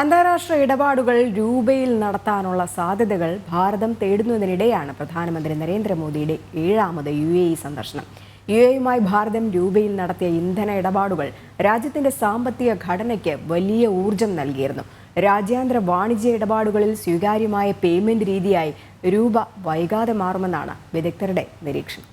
അന്താരാഷ്ട്ര ഇടപാടുകൾ രൂപയിൽ നടത്താനുള്ള സാധ്യതകൾ ഭാരതം തേടുന്നതിനിടെയാണ് പ്രധാനമന്ത്രി നരേന്ദ്രമോദിയുടെ ഏഴാമത് യു എ ഇ സന്ദർശനം. യു എയുമായി ഭാരതം രൂപയിൽ നടത്തിയ ഇന്ധന ഇടപാടുകൾ രാജ്യത്തിന്റെ സാമ്പത്തിക ഘടനയ്ക്ക് വലിയ ഊർജം നൽകിയിരുന്നു. രാജ്യാന്തര വാണിജ്യ ഇടപാടുകളിൽ സ്വീകാര്യമായ പേയ്മെന്റ് രീതിയായി രൂപ വൈകാതെ മാറുമെന്നാണ് വിദഗ്ധരുടെ നിരീക്ഷണം.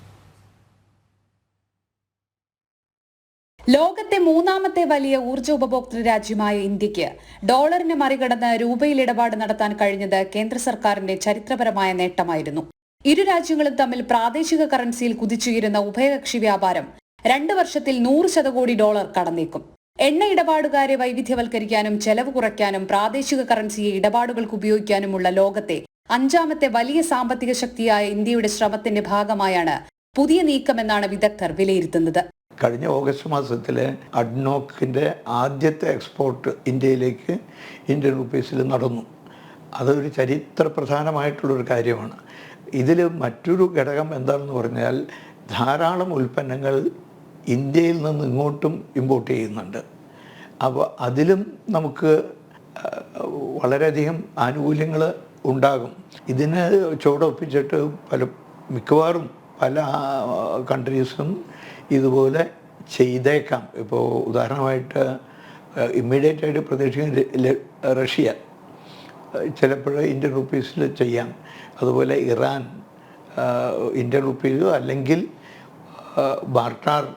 ലോകത്തെ മൂന്നാമത്തെ വലിയ ഊർജ ഉപഭോക്തൃ രാജ്യമായ ഇന്ത്യയ്ക്ക് ഡോളറിനെ മറികടന്ന് രൂപയിൽ ഇടപാട് നടത്താൻ കഴിഞ്ഞത് കേന്ദ്ര സർക്കാരിന്റെ ചരിത്രപരമായ നേട്ടമായിരുന്നു. ഇരു രാജ്യങ്ങളും തമ്മിൽ പ്രാദേശിക കറൻസിയിൽ കുതിച്ചുയരുന്ന ഉഭയകക്ഷി വ്യാപാരം രണ്ട് വർഷത്തിൽ നൂറ് ശതകോടി ഡോളർ കടന്നേക്കും. എണ്ണ ഇടപാടുകാരെ വൈവിധ്യവൽക്കരിക്കാനും ചെലവ് കുറയ്ക്കാനും പ്രാദേശിക കറൻസിയെ ഇടപാടുകൾക്ക് ഉപയോഗിക്കാനുമുള്ള ലോകത്തെ അഞ്ചാമത്തെ വലിയ സാമ്പത്തിക ശക്തിയായ ഇന്ത്യയുടെ ശ്രമത്തിന്റെ ഭാഗമായാണ് പുതിയ നീക്കമെന്നാണ് വിദഗ്ധർ വിലയിരുത്തുന്നത്. കഴിഞ്ഞ ഓഗസ്റ്റ് മാസത്തിൽ അഡ്നോക്കിന്റെ ആദ്യത്തെ എക്സ്പോർട്ട് ഇന്ത്യയിലേക്ക് ഇന്ത്യൻ റുപ്പീസിൽ നടന്നു. അതൊരു ചരിത്ര പ്രധാനമായിട്ടുള്ളൊരു കാര്യമാണ്. ഇതിൽ മറ്റൊരു ഘടകം എന്താണെന്ന് പറഞ്ഞാൽ ധാരാളം ഉൽപ്പന്നങ്ങൾ ഇന്ത്യയിൽ നിന്ന് ഇങ്ങോട്ടും ഇമ്പോർട്ട് ചെയ്യുന്നുണ്ട്. അപ്പോൾ അതിലും നമുക്ക് വളരെയധികം ആനുകൂല്യങ്ങൾ ഉണ്ടാകും. ഇതിനെ ചുവടൊപ്പിച്ചിട്ട് പല മിക്കവാറും പല കൺട്രീസും ഇതുപോലെ ചെയ്തേക്കാം. ഇപ്പോൾ ഉദാഹരണമായിട്ട് ഇമ്മീഡിയറ്റ് ആയിട്ട് പ്രതീക്ഷിക്കുന്ന റഷ്യ. ചിലപ്പോൾ ഇന്ത്യൻ റുപ്പീസിൽ ചെയ്യാം. അതുപോലെ ഇറാൻ ഇന്ത്യൻ റുപ്പീസോ അല്ലെങ്കിൽ ബാർട്ടാർ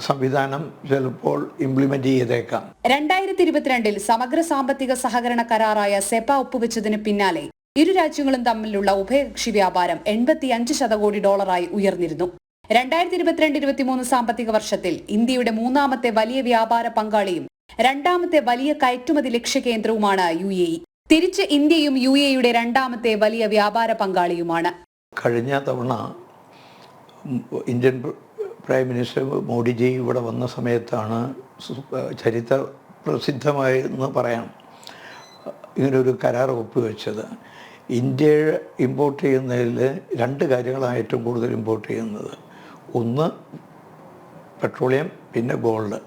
സംവിധാനം ചിലപ്പോൾ ഇംപ്ലിമെന്റ് ചെയ്തേക്കാം. രണ്ടായിരത്തി ഇരുപത്തിരണ്ടിൽ സമഗ്ര സാമ്പത്തിക സഹകരണ കരാറായ സെപ ഒപ്പുവെച്ചതിന് പിന്നാലെ ഇരു രാജ്യങ്ങളും തമ്മിലുള്ള ഉഭയകക്ഷി വ്യാപാരം എൺപത്തിയഞ്ച് ശതകോടി ഡോളറായി ഉയർന്നിരുന്നു. രണ്ടായിരത്തി ഇരുപത്തിരണ്ട് ഇരുപത്തിമൂന്ന് സാമ്പത്തിക വർഷത്തിൽ ഇന്ത്യയുടെ മൂന്നാമത്തെ വലിയ വ്യാപാര പങ്കാളിയും രണ്ടാമത്തെ വലിയ കയറ്റുമതി ലക്ഷ്യകേന്ദ്രവുമാണ് യു എ തിരിച്ച് ഇന്ത്യയും യു എയുടെ രണ്ടാമത്തെ വലിയ വ്യാപാര പങ്കാളിയുമാണ്. കഴിഞ്ഞ തവണ ഇന്ത്യൻ പ്രൈം മിനിസ്റ്റർ മോഡിജി ഇവിടെ വന്ന സമയത്താണ് ചരിത്ര ചരിത്ര പ്രസിദ്ധമായെന്ന് പറയാം. ഇങ്ങനൊരു കരാർ ഒപ്പുവെച്ചത്. ഇന്ത്യ ഇമ്പോർട്ട് ചെയ്യുന്നതിൽ രണ്ട് കാര്യങ്ങളാണ് ഏറ്റവും കൂടുതൽ ഇമ്പോർട്ട് ചെയ്യുന്നത്. ഒന്ന് പെട്രോളിയം പിന്നെ ഗോൾഡ്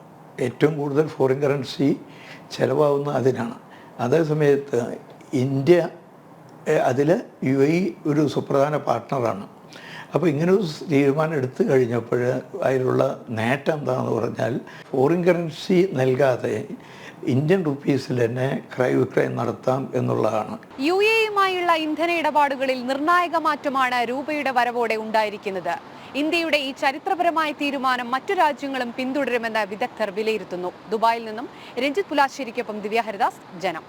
ഏറ്റവും കൂടുതൽ ഫോറിൻ കറൻസി ചിലവാകുന്ന അതിനാണ്. അതേസമയത്ത് ഇന്ത്യ അതിൽ യു എ ഒരു സുപ്രധാന പാർട്ട്ണറാണ് അപ്പോൾ ഇങ്ങനെ ഒരു തീരുമാനം എടുത്തു കഴിഞ്ഞപ്പോൾ അതിലുള്ള നേട്ടം എന്താണെന്ന് പറഞ്ഞാൽ ഫോറിൻ കറൻസി നൽകാതെ ഇന്ത്യൻ റുപ്പീസിൽ തന്നെ ക്രയവിക്രയം നടത്താം എന്നുള്ളതാണ്. യു എയുമായുള്ള ഇന്ധന ഇടപാടുകളിൽ നിർണായക മാറ്റമാണ് രൂപയുടെ വരവോടെ ഉണ്ടായിരിക്കുന്നത്. ഇന്ത്യയുടെ ഈ ചരിത്രപരമായ തീരുമാനം മറ്റു രാജ്യങ്ങളും പിന്തുടരുമെന്ന് വിദഗ്ധർ വിലയിരുത്തുന്നു. ദുബായിൽ നിന്നും രഞ്ജിത് പുലാശ്ശേരിക്കൊപ്പം ദിവ്യ ഹരിദാസ് ജനം.